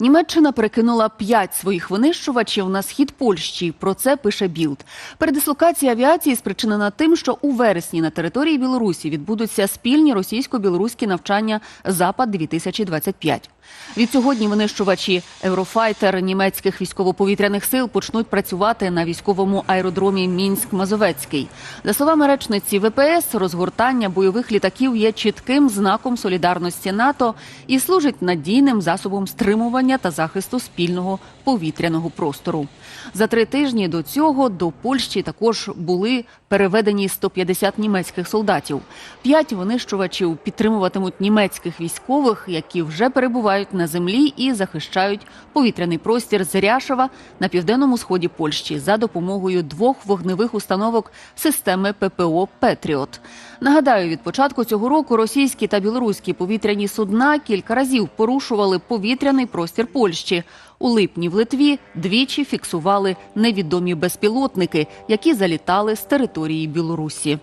Німеччина перекинула п'ять своїх винищувачів на схід Польщі. Про це пише Білд. Передислокація авіації спричинена тим, що у вересні на території Білорусі відбудуться спільні російсько-білоруські навчання Запад 2025 Відсьогодні винищувачі Еврофайтер німецьких військово-повітряних сил почнуть працювати на військовому аеродромі Мінськ-Мазовецький. За словами речниці ВПС, розгортання бойових літаків є чітким знаком солідарності НАТО і служить надійним засобом стримування та захисту спільного повітряного простору. За три тижні до цього до Польщі також були переведені 150 німецьких солдатів. П'ять винищувачів підтримуватимуть німецьких військових, які вже перебувають на землі і захищають повітряний простір з Ряшева на південному сході Польщі за допомогою двох вогневих установок системи ППО Петріот. Нагадаю, від початку цього року російські та білоруські повітряні судна кілька разів порушували повітряний простір Польщі. У липні в Литві двічі фіксували невідомі безпілотники, які залітали з території Білорусі.